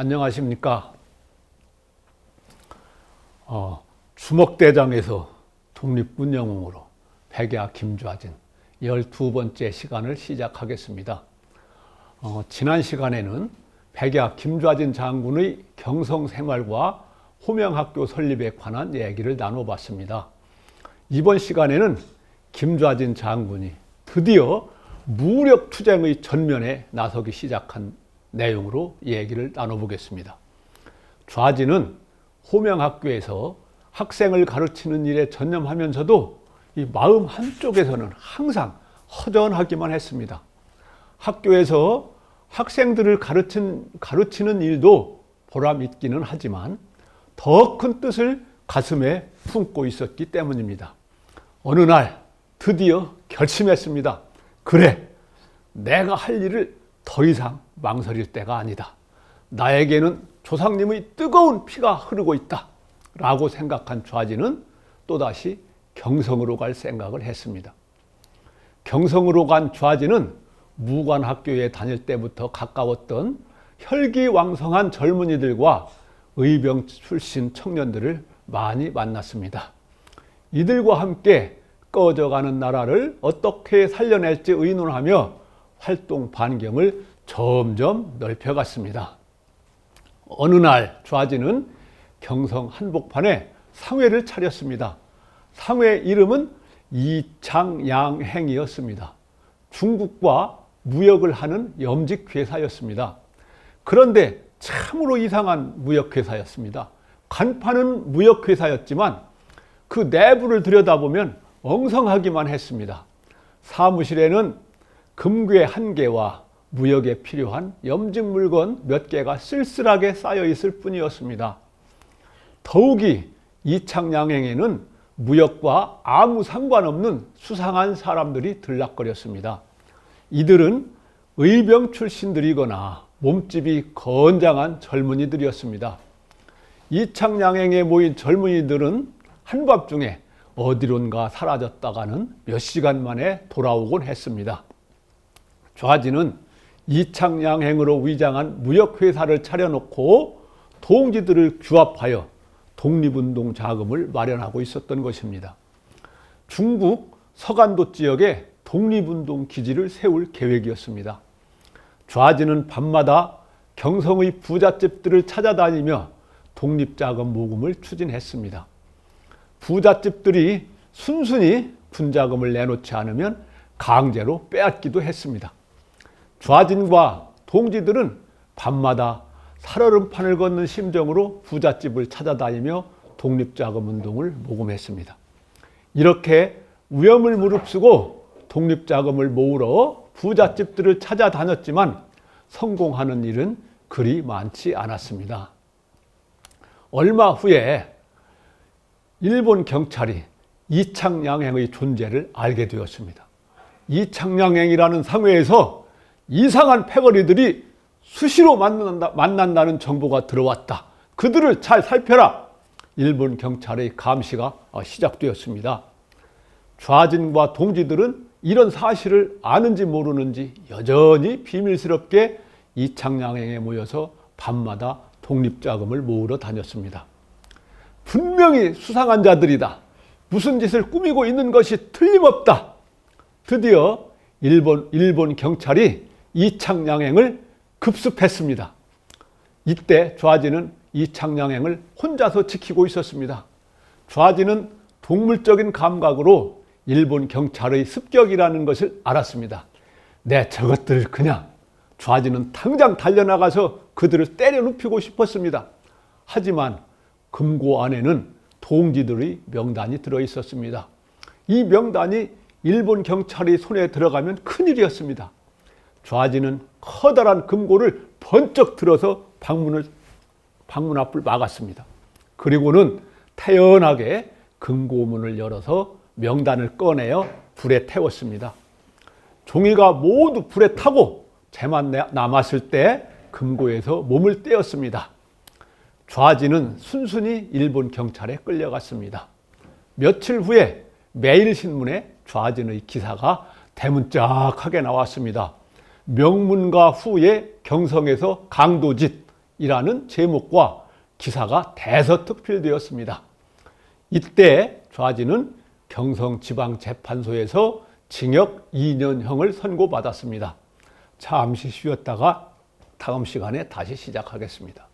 안녕하십니까. 어, 주먹대장에서 독립군 영웅으로 백야 김좌진 12번째 시간을 시작하겠습니다. 어, 지난 시간에는 백야 김좌진 장군의 경성 생활과 호명학교 설립에 관한 얘기를 나눠봤습니다. 이번 시간에는 김좌진 장군이 드디어 무력 투쟁의 전면에 나서기 시작한 내용으로 얘기를 나눠보겠습니다. 좌진은 호명학교에서 학생을 가르치는 일에 전념하면서도 이 마음 한쪽에서는 항상 허전하기만 했습니다. 학교에서 학생들을 가르친, 가르치는 일도 보람 있기는 하지만 더 큰 뜻을 가슴에 품고 있었기 때문입니다. 어느 날 드디어 결심했습니다. 그래, 내가 할 일을 더 이상 망설일 때가 아니다. 나에게는 조상님의 뜨거운 피가 흐르고 있다. 라고 생각한 좌지는 또다시 경성으로 갈 생각을 했습니다. 경성으로 간 좌지는 무관학교에 다닐 때부터 가까웠던 혈기왕성한 젊은이들과 의병 출신 청년들을 많이 만났습니다. 이들과 함께 꺼져가는 나라를 어떻게 살려낼지 의논하며 활동 반경을 점점 넓혀갔습니다. 어느 날 좌지는 경성 한복판에 상회를 차렸습니다. 상회 이름은 이창양행이었습니다. 중국과 무역을 하는 염직 회사였습니다. 그런데 참으로 이상한 무역 회사였습니다. 간판은 무역 회사였지만 그 내부를 들여다보면 엉성하기만 했습니다. 사무실에는 금괴 한 개와 무역에 필요한 염직 물건 몇 개가 쓸쓸하게 쌓여 있을 뿐이었습니다. 더욱이 이창양행에는 무역과 아무 상관없는 수상한 사람들이 들락거렸습니다. 이들은 의병 출신들이거나 몸집이 건장한 젊은이들이었습니다. 이창양행에 모인 젊은이들은 한밤중에 어디론가 사라졌다가는 몇 시간 만에 돌아오곤 했습니다. 좌지는 이창양행으로 위장한 무역회사를 차려놓고 동지들을 규합하여 독립운동 자금을 마련하고 있었던 것입니다. 중국 서간도 지역에 독립운동 기지를 세울 계획이었습니다. 좌지는 밤마다 경성의 부잣집들을 찾아다니며 독립자금 모금을 추진했습니다. 부잣집들이 순순히 군자금을 내놓지 않으면 강제로 빼앗기도 했습니다. 좌진과 동지들은 밤마다 살얼음판을 걷는 심정으로 부잣집을 찾아다니며 독립자금 운동을 모금했습니다. 이렇게 위험을 무릅쓰고 독립자금을 모으러 부잣집들을 찾아다녔지만 성공하는 일은 그리 많지 않았습니다. 얼마 후에 일본 경찰이 이창양행의 존재를 알게 되었습니다. 이창양행이라는 상회에서 이상한 패거리들이 수시로 만난다, 만난다는 정보가 들어왔다. 그들을 잘 살펴라. 일본 경찰의 감시가 시작되었습니다. 좌진과 동지들은 이런 사실을 아는지 모르는지 여전히 비밀스럽게 이창양행에 모여서 밤마다 독립자금을 모으러 다녔습니다. 분명히 수상한 자들이다. 무슨 짓을 꾸미고 있는 것이 틀림없다. 드디어 일본, 일본 경찰이 이창양행을 급습했습니다. 이때 좌지는 이창양행을 혼자서 지키고 있었습니다. 좌지는 동물적인 감각으로 일본 경찰의 습격이라는 것을 알았습니다. 네, 저것들 그냥 좌지는 당장 달려나가서 그들을 때려 눕히고 싶었습니다. 하지만 금고 안에는 동지들의 명단이 들어 있었습니다. 이 명단이 일본 경찰의 손에 들어가면 큰일이었습니다. 좌지는 커다란 금고를 번쩍 들어서 방문을 방문 앞을 막았습니다. 그리고는 태연하게 금고문을 열어서 명단을 꺼내어 불에 태웠습니다. 종이가 모두 불에 타고 재만 남았을 때 금고에서 몸을 떼었습니다. 좌지는 순순히 일본 경찰에 끌려갔습니다. 며칠 후에 매일신문에 좌진의 기사가 대문짝하게 나왔습니다. 명문가 후에 경성에서 강도짓 이라는 제목과 기사가 대서특필되었습니다. 이때 좌지는 경성지방재판소에서 징역 2년형을 선고받았습니다. 잠시 쉬었다가 다음 시간에 다시 시작하겠습니다.